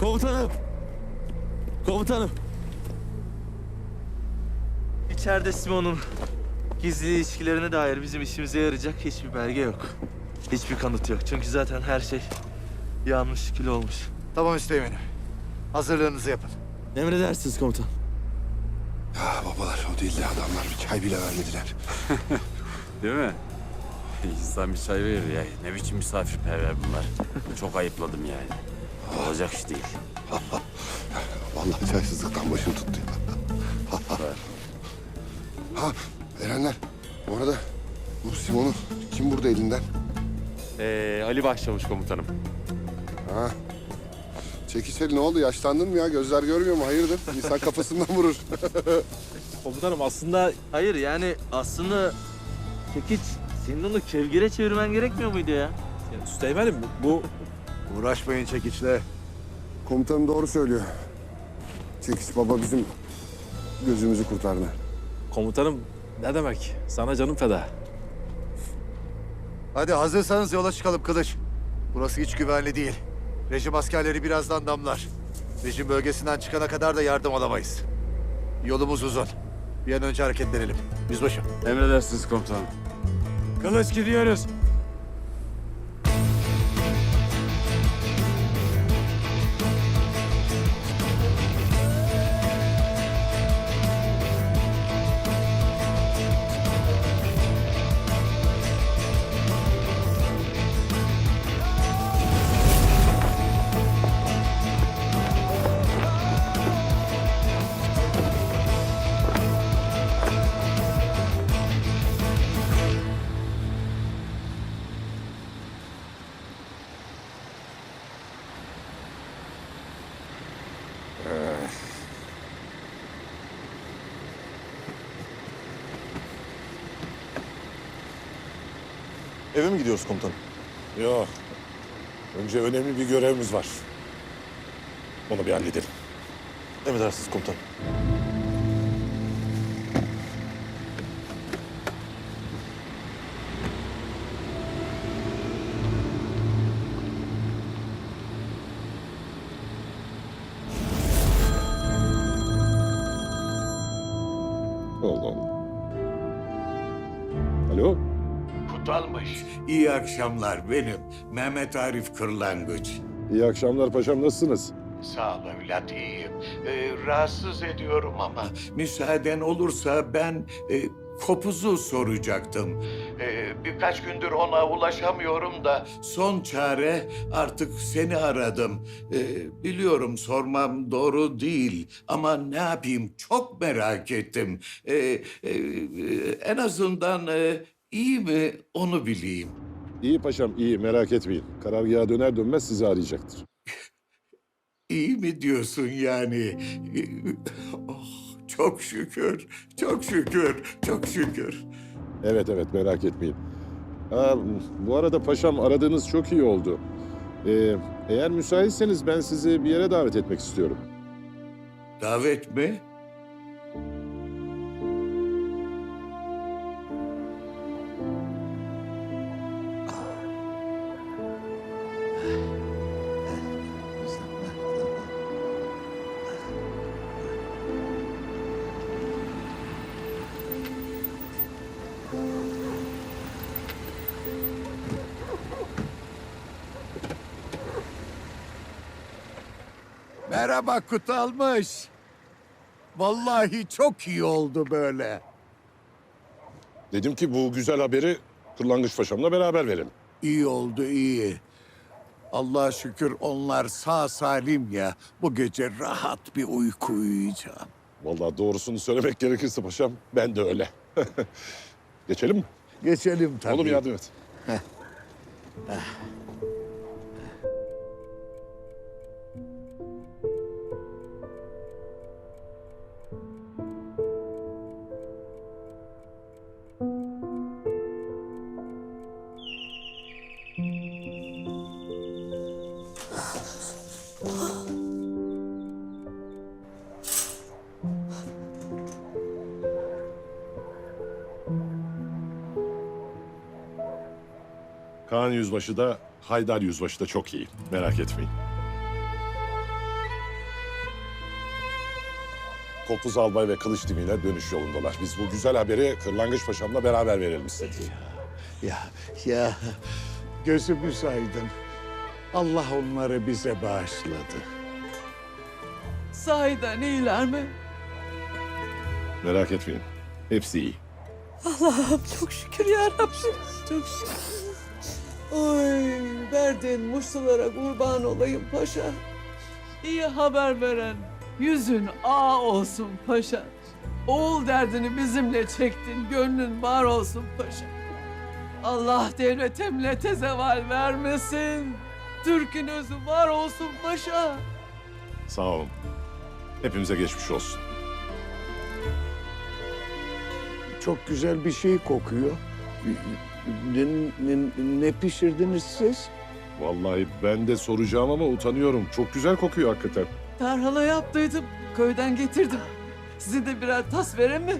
Komutanım. Komutanım. İçeride Simon'un gizli ilişkilerine dair bizim işimize yarayacak hiçbir belge yok. Hiçbir kanıt yok. Çünkü zaten her şey yanmış, kül olmuş. Tamam Üsteğmen'im. Hazırlığınızı yapın. Emredersiniz komutan. Ah babalar o değil de adamlar bir çay bile vermediler. Değil mi? İnsan bir çay verir ya. Ne biçim misafirperver bunlar. Çok ayıpladım yani. Olacak iş değil. Vallahi çaysızlıktan başım tuttu ya. ha Erenler bu arada bu Simon'u kim burada elinden? Ee, Ali Başçavuş komutanım. Ha. Çekişeli ne oldu yaşlandın mı ya gözler görmüyor mu hayırdır? İnsan kafasından vurur. Komutanım aslında Hayır yani aslında Kekiç senin onu kevgire çevirmen gerekmiyor muydu ya? yani Süleyman'ım bu Uğraşmayın çekiçle. Komutanım doğru söylüyor. Çekiç baba bizim gözümüzü kurtardı. komutanım ne demek? Sana canım feda. Hadi hazırsanız yola çıkalım Kılıç. Burası hiç güvenli değil. Rejim askerleri birazdan damlar. Rejim bölgesinden çıkana kadar da yardım alamayız. Yolumuz uzun. Bir an önce hareketlenelim. Yüzbaşı. Emredersiniz komutanım. Kılıç gidiyoruz. Eve mi gidiyoruz komutanım? Yok. Önce önemli bir görevimiz var. Onu bir halledelim. Emredersiniz komutanım. Allah Allah. Alo? Kutalmış. İyi akşamlar benim. Mehmet Arif Kırlangıç. İyi akşamlar paşam nasılsınız? Sağ ol evlat iyiyim. Ee, rahatsız ediyorum ama müsaaden olursa ben e, kopuzu soracaktım. Ee, birkaç gündür ona ulaşamıyorum da son çare artık seni aradım. Ee, biliyorum sormam doğru değil ama ne yapayım çok merak ettim. Ee, e, e, en azından e, iyi mi onu bileyim. İyi paşam iyi merak etmeyin. Karargaha döner dönmez sizi arayacaktır. İyi mi diyorsun yani? Oh, çok şükür, çok şükür, çok şükür. Evet evet merak etmeyin. Ha, bu arada paşam aradığınız çok iyi oldu. Ee, eğer müsaitseniz ben sizi bir yere davet etmek istiyorum. Davet mi? Merhaba Kutalmış. Vallahi çok iyi oldu böyle. Dedim ki bu güzel haberi Kırlangıç Paşam'la beraber verelim. İyi oldu iyi. Allah'a şükür onlar sağ salim ya. Bu gece rahat bir uyku uyuyacağım. Vallahi doğrusunu söylemek gerekirse paşam ben de öyle. Geçelim mi? Geçelim tabii. Oğlum yardım et. Kaan Yüzbaşı da Haydar Yüzbaşı da çok iyi. Merak etmeyin. Kopuz Albay ve Kılıç Dimi'yle dönüş yolundalar. Biz bu güzel haberi Kırlangıç Paşam'la beraber verelim istedik. Ya, ya gözümüz aydın. Allah onları bize bağışladı. Sahiden iyiler mi? Merak etmeyin. Hepsi iyi. Allah'ım çok şükür ya Rabbim. Çok şükür. Oy verdiğin muştulara kurban olayım paşa. İyi haber veren yüzün ağ olsun paşa. Oğul derdini bizimle çektin, gönlün var olsun paşa. Allah devlete millete zeval vermesin. Türk'ün özü var olsun paşa. Sağ olun. Hepimize geçmiş olsun. Çok güzel bir şey kokuyor. Ne, ne, ne pişirdiniz siz? Vallahi ben de soracağım ama utanıyorum. Çok güzel kokuyor hakikaten. Tarhana yaptıydım, köyden getirdim. Size de birer tas vereyim mi?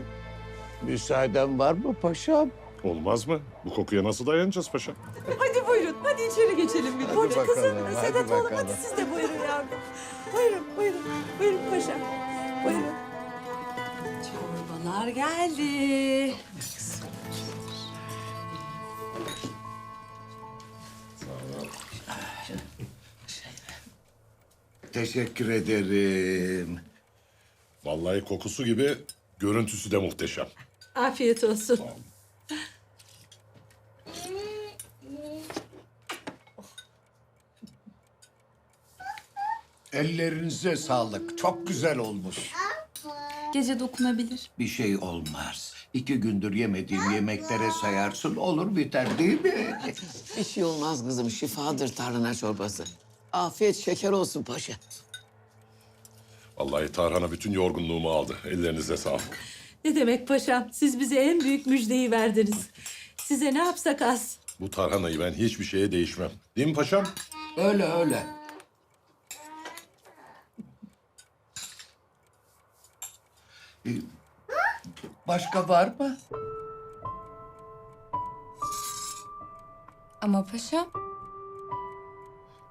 Müsaaden var mı paşam? Olmaz mı? Bu kokuya nasıl dayanacağız paşa? Hadi buyurun, hadi içeri geçelim bir. Burcu bakalım, kızım, hadi Sedat oğlum bakalım. hadi siz de buyurun yavrum. Buyurun, buyurun, buyurun paşam. Buyurun. Çorbalar geldi. Teşekkür ederim. Vallahi kokusu gibi görüntüsü de muhteşem. Afiyet olsun. Ellerinize sağlık. Çok güzel olmuş. Gece dokunabilir. Bir şey olmaz. İki gündür yemediğim yemeklere sayarsın olur biter değil mi? Bir şey olmaz kızım. Şifadır tarhana çorbası. Afiyet şeker olsun paşa. Vallahi Tarhan'a bütün yorgunluğumu aldı. Ellerinize sağlık. Ne demek paşam? Siz bize en büyük müjdeyi verdiniz. Size ne yapsak az. Bu tarhanayı ben hiçbir şeye değişmem. Değil mi paşam? Öyle öyle. Ee, Başka var mı? Ama paşam.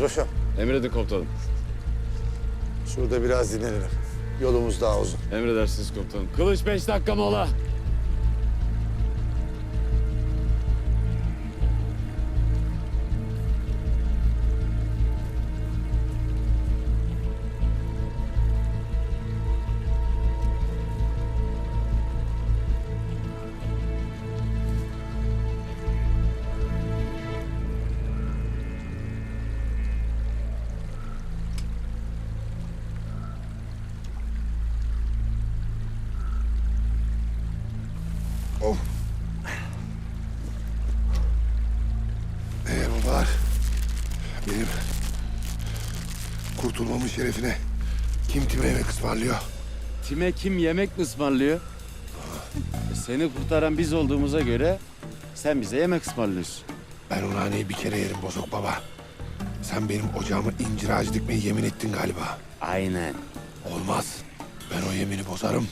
Yüzbaşım, Emredin komutanım. şurada biraz dinlenelim. Yolumuz daha uzun. Emredersiniz komutanım. Kılıç beş dakika mola. Eyvallah. Benim kurtulmamın şerefine kim kime yemek ısmarlıyor? Kime kim yemek mi ısmarlıyor? E, Seni kurtaran biz olduğumuza göre sen bize yemek ısmarlıyorsun. Ben o naneyi bir kere yerim bozuk baba. Sen benim ocağıma incir ağacı dikmeyi yemin ettin galiba. Aynen. Olmaz. Ben o yemini bozarım.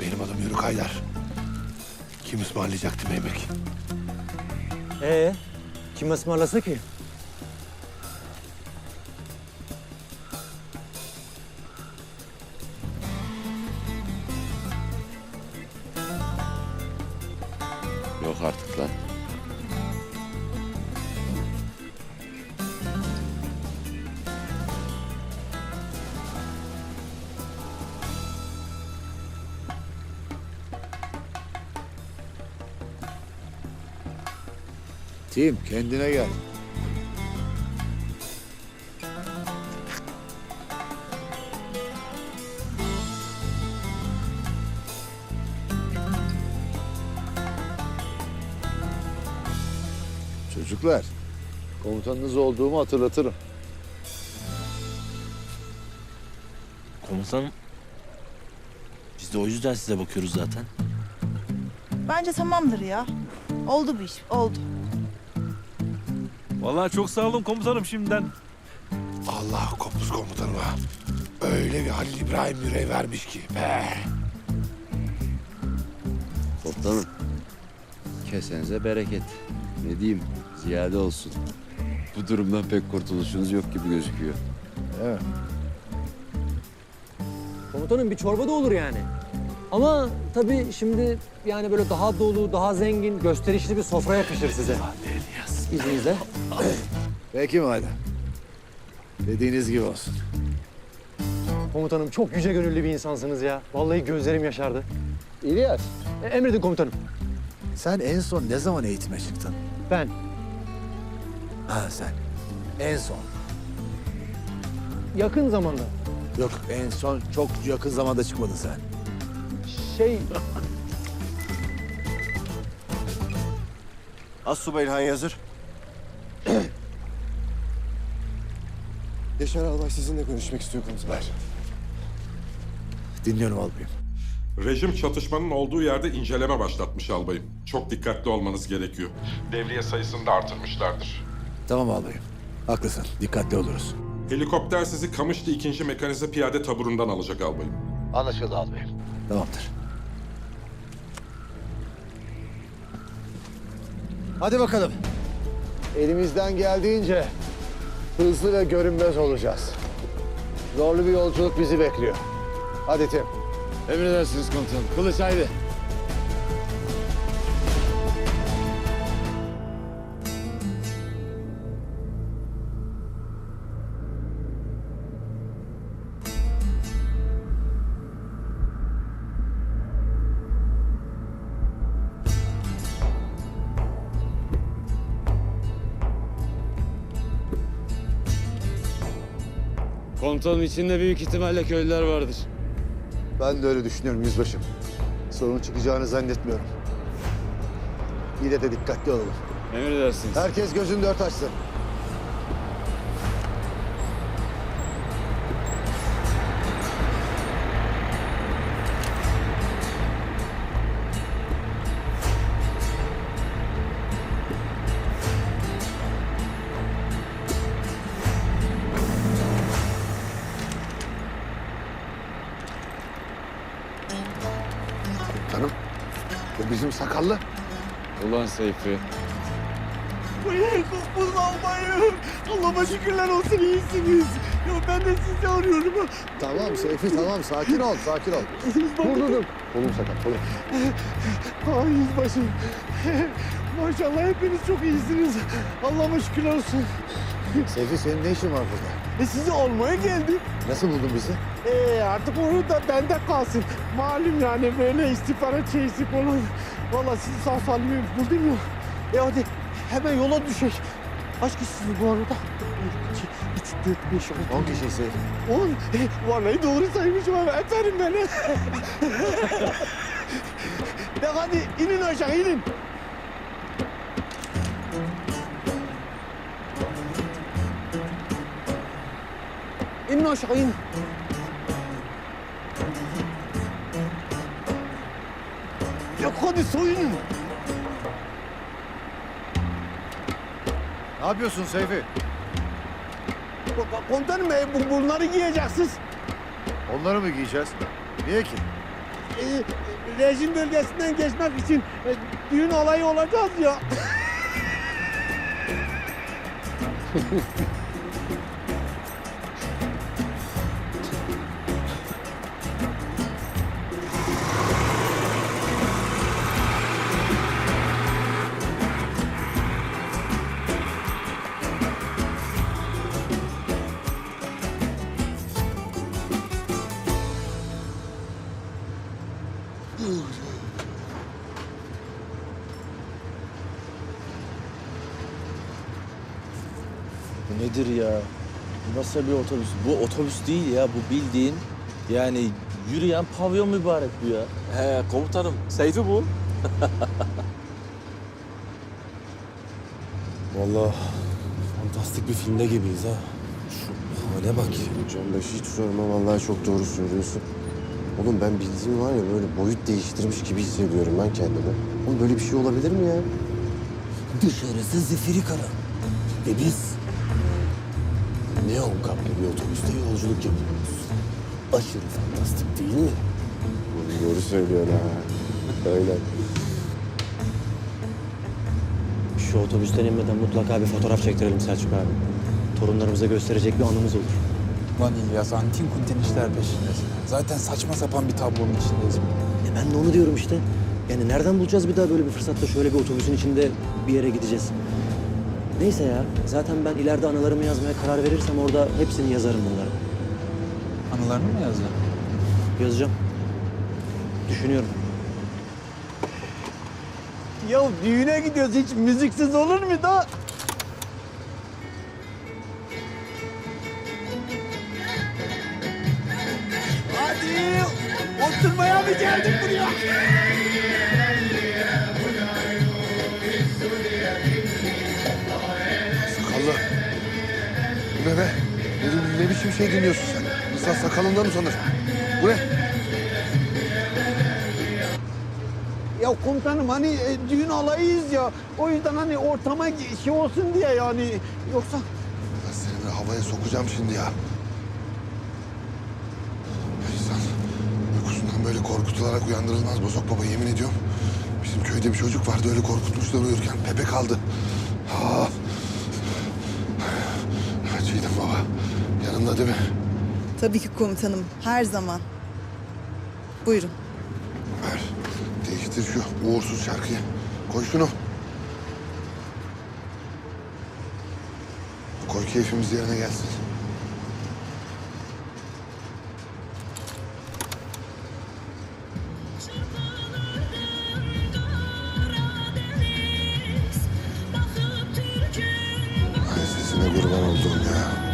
Benim adım Yürük Haydar. Kim ısmarlayacaktı yemek? Ee, kim ısmarlasa ki? Tim kendine gel. Çocuklar, komutanınız olduğumu hatırlatırım. Komutanım. Biz de o yüzden size bakıyoruz zaten. Bence tamamdır ya. Oldu bu iş, oldu. Vallahi çok sağ olun komutanım şimdiden. Allah kopuz komutanıma. Öyle bir Halil İbrahim yüreği vermiş ki. Be. Komutanım. Kesenize bereket. Ne diyeyim? Ziyade olsun. Bu durumdan pek kurtuluşunuz yok gibi gözüküyor. Evet. Komutanım bir çorba da olur yani. Ama tabii şimdi yani böyle daha dolu, daha zengin, gösterişli bir sofra yakışır size. İzninizle. Peki madem. Dediğiniz gibi olsun. Komutanım çok yüce gönüllü bir insansınız ya. Vallahi gözlerim yaşardı. İlyas, E, emredin komutanım. sen en son ne zaman eğitime çıktın? Ben. Ha sen. En son. Yakın zamanda. Yok en son çok yakın zamanda çıkmadın sen. Şey... Assubay İlhan hazır. Yaşar Albay sizinle konuşmak istiyor komutanım. Dinliyorum albayım. Rejim çatışmanın olduğu yerde inceleme başlatmış albayım. Çok dikkatli olmanız gerekiyor. Devriye sayısını da artırmışlardır. Tamam albayım. Haklısın. Dikkatli oluruz. Helikopter sizi Kamışlı 2. Mekanize Piyade Taburu'ndan alacak albayım. Anlaşıldı albayım. Tamamdır. Hadi bakalım. Elimizden geldiğince hızlı ve görünmez olacağız. Zorlu bir yolculuk bizi bekliyor. Hadi Tim. Emredersiniz komutanım. Kılıç haydi. Komutanım içinde büyük ihtimalle köylüler vardır. Ben de öyle düşünüyorum yüzbaşım. Sorun çıkacağını zannetmiyorum. Yine de dikkatli olalım. Emredersiniz. Herkes gözünü dört açsın. Bizim sakallı. Ulan Seyfi. Kuzgun albayım. Allah'a şükürler olsun iyisiniz. Ya ben de sizi arıyorum. Tamam Seyfi tamam sakin ol sakin ol. Dur dur dur. Kolum sakat kolum. Ay yüzbaşım. Maşallah hepiniz çok iyisiniz. Allah'a şükürler olsun. Seyfi senin ne işin var burada? E sizi almaya geldim. Nasıl buldun bizi? Ee, artık onu da bende kalsın. Malum yani böyle istihbarat şeysi falan. Vallahi sizi sağ salim buldum ya. E hadi hemen yola düşek. Kaç kişisiniz bu arada? Bir, iki, üç, dört, beş, on. 10 kişi Seyfi. On. E, vallahi doğru saymışım abi. Aferin beni. De hadi inin aşağı inin. İnin aşağı in. Yok hadi soyunun. Ne yapıyorsun Seyfi? Ko- Komutanım e, bu- bunları giyeceksiniz. Onları mı giyeceğiz? Niye ki? E, rejim bölgesinden geçmek için e, düğün olayı olacağız ya. olur. Bu nedir ya? Bu nasıl bir otobüs? Bu otobüs değil ya. Bu bildiğin yani yürüyen pavyon mübarek bu ya. He komutanım. Seyfi bu. Vallahi fantastik bir filmde gibiyiz ha. Şu hale bak. Candaş hiç sorma vallahi çok doğru söylüyorsun. Oğlum ben bildiğim var ya böyle boyut değiştirmiş gibi hissediyorum ben kendimi. Oğlum böyle bir şey olabilir mi ya? Dışarısı zifiri kara. Ve biz neon kaplı bir otobüste yolculuk yapıyoruz. Aşırı fantastik değil mi? Oğlum Doğru söylüyorsun ha. Öyle. Şu otobüsten inmeden mutlaka bir fotoğraf çektirelim Selçuk abi. Torunlarımıza gösterecek bir anımız olur. Lan İlyas antin kuntin işler peşindesin. Zaten saçma sapan bir tablonun içindeyiz. E ben de onu diyorum işte. Yani nereden bulacağız bir daha böyle bir fırsatta şöyle bir otobüsün içinde bir yere gideceğiz. Neyse ya, zaten ben ileride anılarımı yazmaya karar verirsem orada hepsini yazarım bunları. Anılarını mı yazacaksın? Yazacağım. Düşünüyorum. Ya düğüne gidiyoruz hiç müziksiz olur mu da? Mı geldik buraya? Sakallı. Bu ne be? Ne, ne biçim şey dinliyorsun sen? İnsan sakalından utanır. Bu ne? Ya komutanım hani e, düğün alayıyız ya. O yüzden hani ortama şey olsun diye yani. Yoksa Ben seni böyle havaya sokacağım şimdi ya. İnsan uykusundan böyle korkutularak uyandırılmaz Bozok Baba yemin ediyorum. Bizim köyde bir çocuk vardı öyle korkutmuşlar uyurken. Pepe kaldı. Ha. Çiğdem Baba yanında değil mi? Tabii ki komutanım. Her zaman. Buyurun. Ver. Değiştir şu uğursuz şarkıyı. Koy şunu. Koy keyfimiz yerine gelsin. Kurban olduğum ya.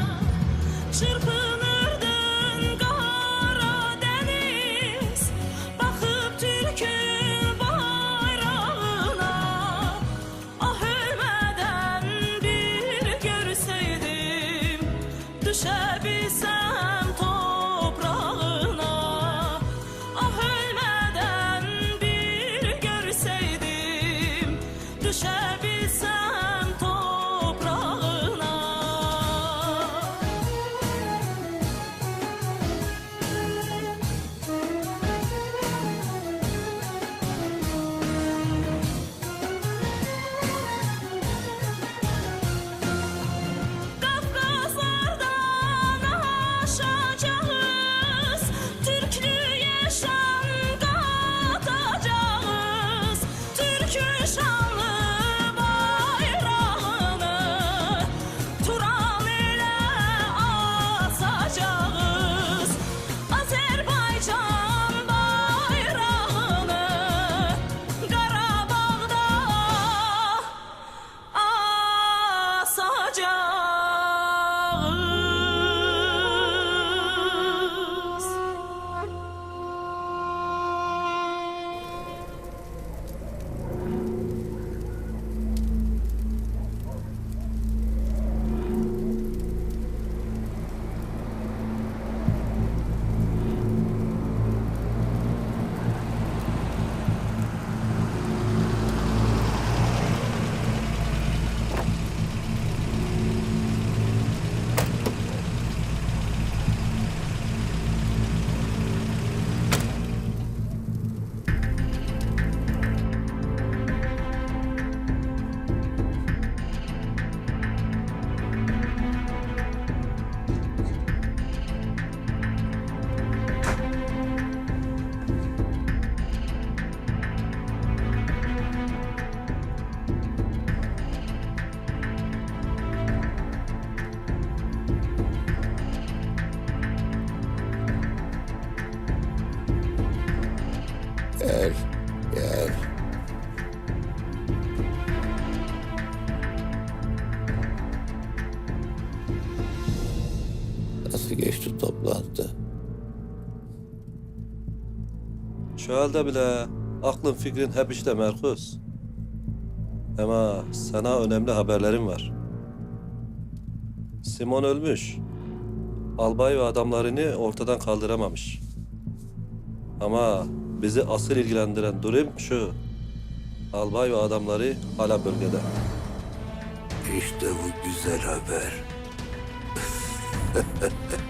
Şu halde bile aklın fikrin hep işte Merkus. Ama sana önemli haberlerim var. Simon ölmüş. Albay ve adamlarını ortadan kaldıramamış. Ama bizi asıl ilgilendiren durum şu. Albay ve adamları hala bölgede. İşte bu güzel haber.